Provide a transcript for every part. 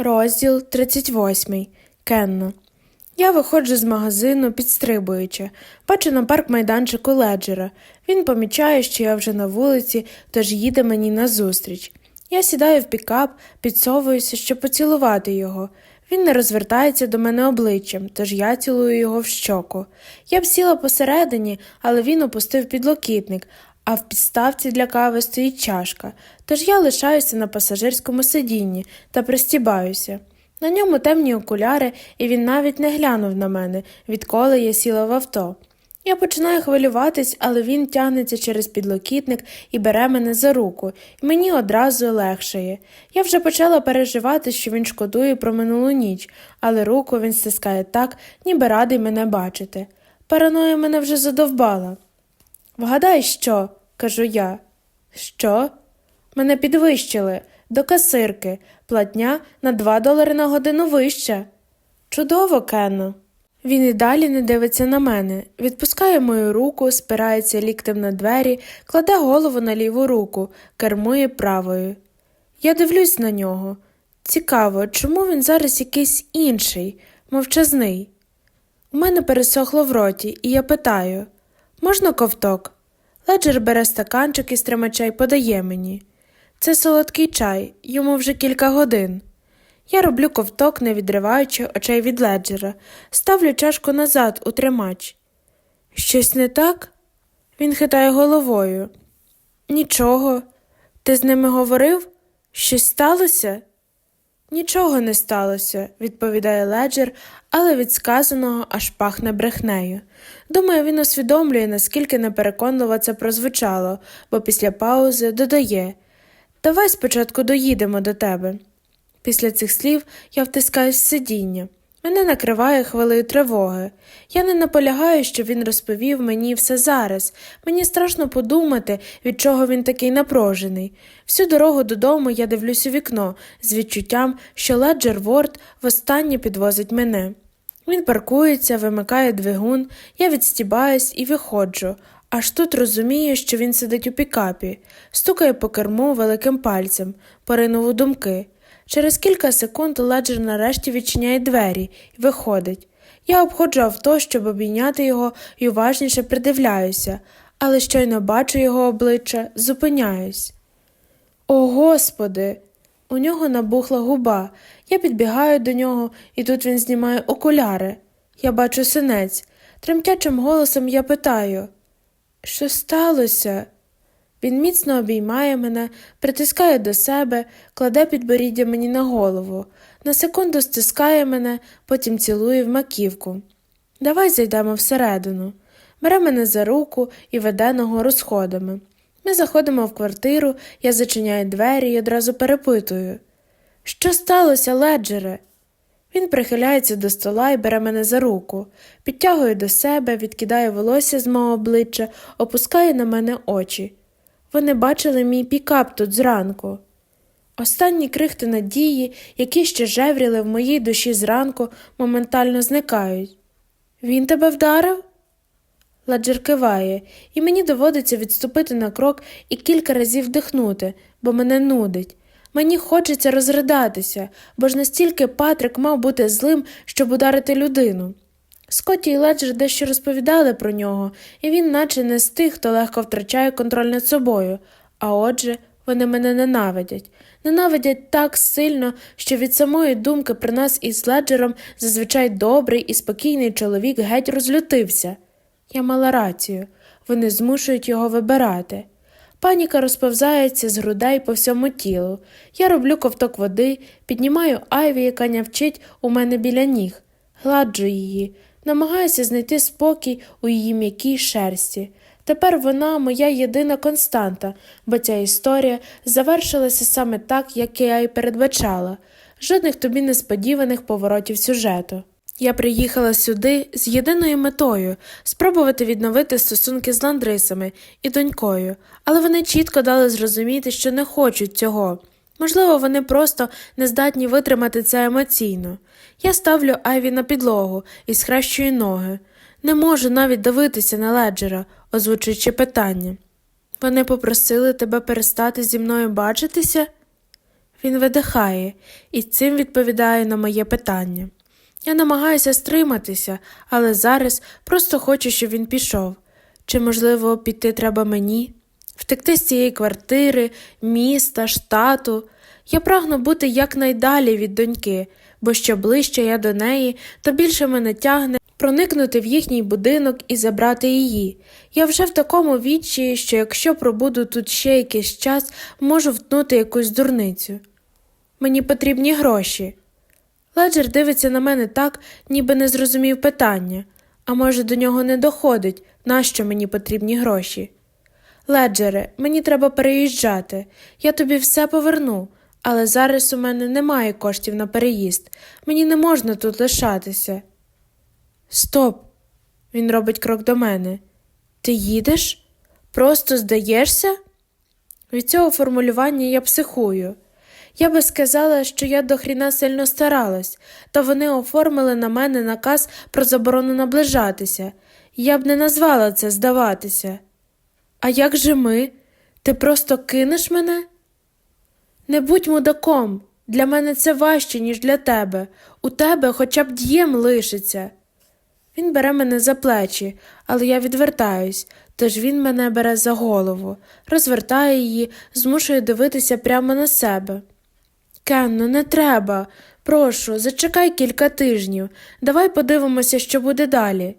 Розділ 38. Кенно. Я виходжу з магазину, підстрибуючи. Бачу на парк майданчику леджера. Він помічає, що я вже на вулиці, тож їде мені назустріч. Я сідаю в пікап, підсовуюся, щоб поцілувати його. Він не розвертається до мене обличчям, тож я цілую його в щоку. Я б сіла посередині, але він опустив підлокітник, а в підставці для кави стоїть чашка, тож я лишаюся на пасажирському сидінні та пристібаюся. На ньому темні окуляри, і він навіть не глянув на мене, відколи я сіла в авто. Я починаю хвилюватись, але він тягнеться через підлокітник і бере мене за руку, і мені одразу легшає. Я вже почала переживати, що він шкодує про минулу ніч, але руку він стискає так, ніби радий мене бачити. Параноя мене вже задовбала. Вгадай, що? Кажу я. Що? Мене підвищили до касирки, платня на два долари на годину вища. Чудово, Кенно. Він і далі не дивиться на мене, відпускає мою руку, спирається ліктем на двері, кладе голову на ліву руку, кермує правою. Я дивлюсь на нього. Цікаво, чому він зараз якийсь інший, мовчазний. У мене пересохло в роті, і я питаю можна ковток? Леджер бере стаканчик із тримача й подає мені. Це солодкий чай, йому вже кілька годин. Я роблю ковток, не відриваючи очей від леджера, ставлю чашку назад у тримач. Щось не так? Він хитає головою. Нічого. Ти з ними говорив? Щось сталося? Нічого не сталося, відповідає леджер, але від сказаного аж пахне брехнею. Думаю, він усвідомлює, наскільки непереконливо це прозвучало, бо після паузи додає Давай спочатку доїдемо до тебе. Після цих слів я втискаюсь в сидіння. Мене накриває хвилею тривоги. Я не наполягаю, щоб він розповів мені все зараз. Мені страшно подумати, від чого він такий напружений. Всю дорогу додому я дивлюсь у вікно з відчуттям, що Леджер Ворд востаннє підвозить мене. Він паркується, вимикає двигун, я відстібаюсь і виходжу. Аж тут розумію, що він сидить у пікапі, стукає по керму великим пальцем, поринув у думки. Через кілька секунд Леджер нарешті відчиняє двері і виходить. Я обходжу авто, щоб обійняти його і уважніше придивляюся, але щойно бачу його обличчя, зупиняюсь. О, Господи! У нього набухла губа. Я підбігаю до нього, і тут він знімає окуляри. Я бачу синець. Тремтячим голосом я питаю Що сталося? Він міцно обіймає мене, притискає до себе, кладе підборіддя мені на голову, на секунду стискає мене, потім цілує в маківку. Давай зайдемо всередину. Бере мене за руку і веде нагору сходами. Ми заходимо в квартиру, я зачиняю двері і одразу перепитую. Що сталося, леджере? Він прихиляється до стола і бере мене за руку, підтягує до себе, відкидає волосся з мого обличчя, опускає на мене очі. Вони бачили мій пікап тут зранку. Останні крихти надії, які ще жевріли в моїй душі зранку, моментально зникають. Він тебе вдарив? Ладжер киває, і мені доводиться відступити на крок і кілька разів вдихнути, бо мене нудить. Мені хочеться розридатися, бо ж настільки Патрик мав бути злим, щоб ударити людину. Скотті і Леджер дещо розповідали про нього, і він, наче не з тих, хто легко втрачає контроль над собою, а отже, вони мене ненавидять. Ненавидять так сильно, що від самої думки про нас із Леджером зазвичай добрий і спокійний чоловік геть розлютився. Я мала рацію, вони змушують його вибирати. Паніка розповзається з грудей по всьому тілу. Я роблю ковток води, піднімаю Айві, яка нявчить у мене біля ніг, гладжу її, намагаюся знайти спокій у її м'якій шерсті. Тепер вона моя єдина константа, бо ця історія завершилася саме так, як я і передбачала. Жодних тобі несподіваних поворотів сюжету. Я приїхала сюди з єдиною метою спробувати відновити стосунки з ландрисами і донькою, але вони чітко дали зрозуміти, що не хочуть цього. Можливо, вони просто не здатні витримати це емоційно. Я ставлю Айві на підлогу і схрещую ноги. Не можу навіть дивитися на леджера, озвучуючи питання. Вони попросили тебе перестати зі мною бачитися? Він видихає і цим відповідає на моє питання. Я намагаюся стриматися, але зараз просто хочу, щоб він пішов. Чи, можливо, піти треба мені? Втекти з цієї квартири, міста, штату. Я прагну бути якнайдалі від доньки, бо що ближче я до неї, то більше мене тягне проникнути в їхній будинок і забрати її. Я вже в такому відчаї, що якщо пробуду тут ще якийсь час, можу втнути якусь дурницю. Мені потрібні гроші. Леджер дивиться на мене так, ніби не зрозумів питання, а може, до нього не доходить, нащо мені потрібні гроші. Леджере, мені треба переїжджати. Я тобі все поверну, але зараз у мене немає коштів на переїзд. Мені не можна тут лишатися. Стоп. Він робить крок до мене. Ти їдеш? Просто здаєшся? Від цього формулювання я психую. Я би сказала, що я до хріна сильно старалась, та вони оформили на мене наказ про заборону наближатися. Я б не назвала це здаватися. А як же ми? Ти просто кинеш мене? Не будь мудаком. Для мене це важче, ніж для тебе. У тебе хоча б дієм лишиться. Він бере мене за плечі, але я відвертаюсь, тож він мене бере за голову, розвертає її, змушує дивитися прямо на себе. Кенно, не треба. Прошу, зачекай кілька тижнів. Давай подивимося, що буде далі.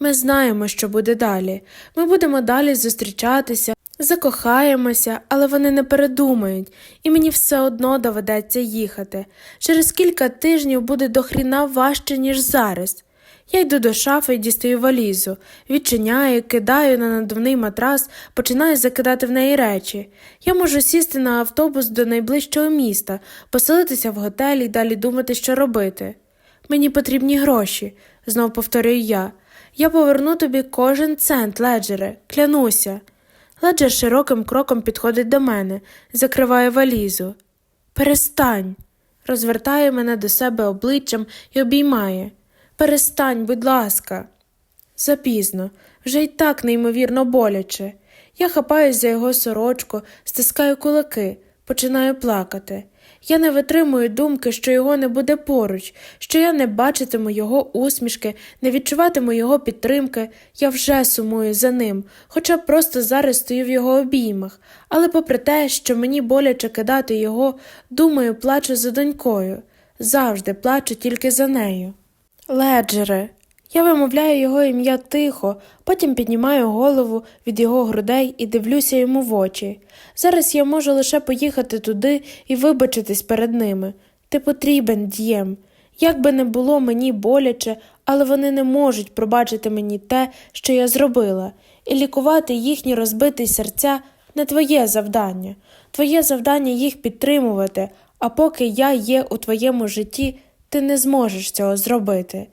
Ми знаємо, що буде далі. Ми будемо далі зустрічатися, закохаємося, але вони не передумають, і мені все одно доведеться їхати. Через кілька тижнів буде дохріна важче, ніж зараз. Я йду до шафи і дістаю валізу, відчиняю, кидаю на надувний матрас, починаю закидати в неї речі. Я можу сісти на автобус до найближчого міста, поселитися в готелі і далі думати, що робити. Мені потрібні гроші, знов повторюю я. Я поверну тобі кожен цент, леджере, клянуся. Леджер широким кроком підходить до мене, закриває валізу. Перестань. розвертає мене до себе обличчям і обіймає. Перестань, будь ласка. Запізно, вже й так неймовірно боляче. Я хапаюсь за його сорочку, стискаю кулаки, починаю плакати. Я не витримую думки, що його не буде поруч, що я не бачитиму його усмішки, не відчуватиму його підтримки. Я вже сумую за ним, хоча просто зараз стою в його обіймах, але попри те, що мені боляче кидати його, думаю, плачу за донькою. Завжди плачу тільки за нею. Леджере. Я вимовляю його ім'я тихо, потім піднімаю голову від його грудей і дивлюся йому в очі. Зараз я можу лише поїхати туди і вибачитись перед ними. Ти потрібен, дієм. Як би не було мені боляче, але вони не можуть пробачити мені те, що я зробила, і лікувати їхні розбиті серця не твоє завдання. Твоє завдання їх підтримувати, а поки я є у твоєму житті, ти не зможеш цього зробити.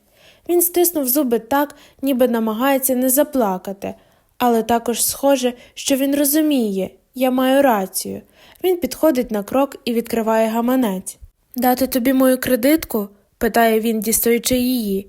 Він стиснув зуби так, ніби намагається не заплакати, але також схоже, що він розуміє, я маю рацію. Він підходить на крок і відкриває гаманець. Дати тобі мою кредитку? питає він, дістаючи її.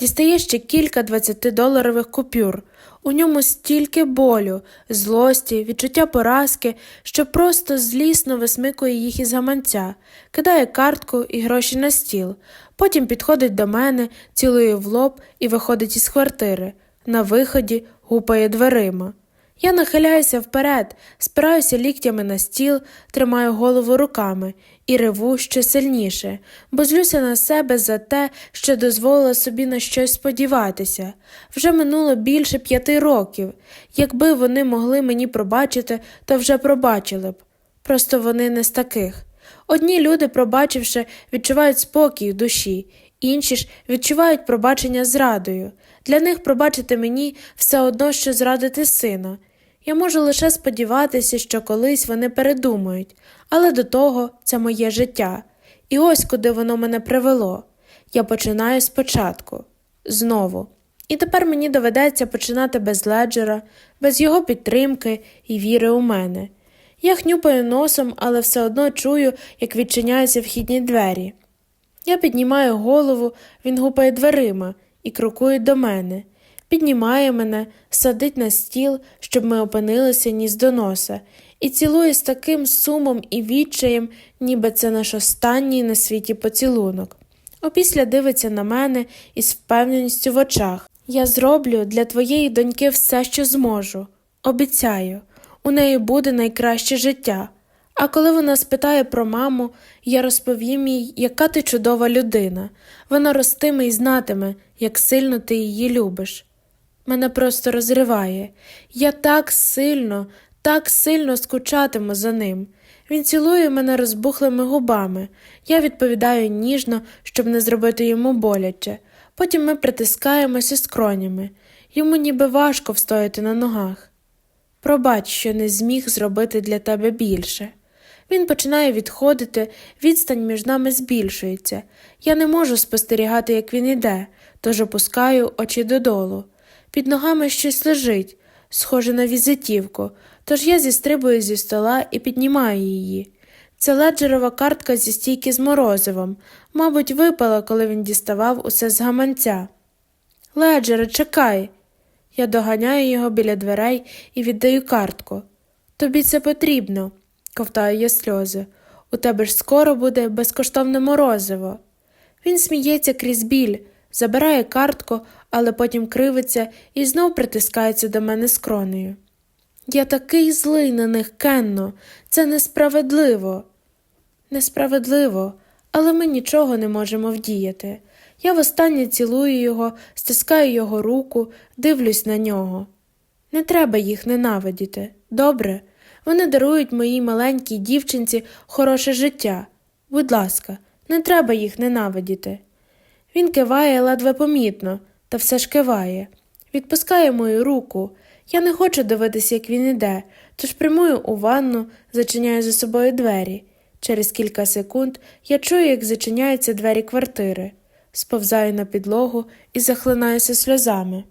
Дістає ще кілька двадцятидоларових купюр. У ньому стільки болю, злості, відчуття поразки, що просто злісно висмикує їх із гаманця, кидає картку і гроші на стіл. Потім підходить до мене, цілує в лоб і виходить із квартири. На виході гупає дверима. Я нахиляюся вперед, спираюся ліктями на стіл, тримаю голову руками і реву ще сильніше, бо злюся на себе за те, що дозволила собі на щось сподіватися. Вже минуло більше п'яти років. Якби вони могли мені пробачити, то вже пробачили б. Просто вони не з таких. Одні люди, пробачивши, відчувають спокій в душі, інші ж відчувають пробачення зрадою. Для них пробачити мені все одно, що зрадити сина. Я можу лише сподіватися, що колись вони передумають, але до того це моє життя. І ось куди воно мене привело. Я починаю спочатку, знову. І тепер мені доведеться починати без леджера, без його підтримки і віри у мене. Я хнюпаю носом, але все одно чую, як відчиняються вхідні двері. Я піднімаю голову, він гупає дверима і крокує до мене, піднімає мене, садить на стіл, щоб ми опинилися ніс до носа, і цілує з таким сумом і відчаєм, ніби це наш останній на світі поцілунок. Опісля дивиться на мене із впевненістю в очах. Я зроблю для твоєї доньки все, що зможу. Обіцяю, у неї буде найкраще життя. А коли вона спитає про маму, я розповім їй, яка ти чудова людина. Вона ростиме і знатиме, як сильно ти її любиш. Мене просто розриває. Я так сильно, так сильно скучатиму за ним. Він цілує мене розбухлими губами. Я відповідаю ніжно, щоб не зробити йому боляче. Потім ми притискаємося скронями. Йому ніби важко встояти на ногах. Пробач, що не зміг зробити для тебе більше. Він починає відходити, відстань між нами збільшується. Я не можу спостерігати, як він іде, тож опускаю очі додолу. Під ногами щось лежить, схоже на візитівку, тож я зістрибую зі стола і піднімаю її. Це леджерова картка зі стійки з морозивом, мабуть, випала, коли він діставав усе з гаманця. Леджере, чекай. Я доганяю його біля дверей і віддаю картку. Тобі це потрібно, ковтаю я сльози. У тебе ж скоро буде безкоштовне морозиво. Він сміється крізь біль, забирає картку, але потім кривиться і знов притискається до мене скронею. Я такий злий на них, Кенно, це несправедливо. Несправедливо, але ми нічого не можемо вдіяти. Я востаннє цілую його, стискаю його руку, дивлюсь на нього. Не треба їх ненавидіти. Добре, вони дарують моїй маленькій дівчинці хороше життя. Будь ласка, не треба їх ненавидіти. Він киває ледве помітно, та все ж киває. Відпускає мою руку. Я не хочу дивитися, як він іде, тож прямую у ванну, зачиняю за собою двері. Через кілька секунд я чую, як зачиняються двері квартири, сповзаю на підлогу і захлинаюся сльозами.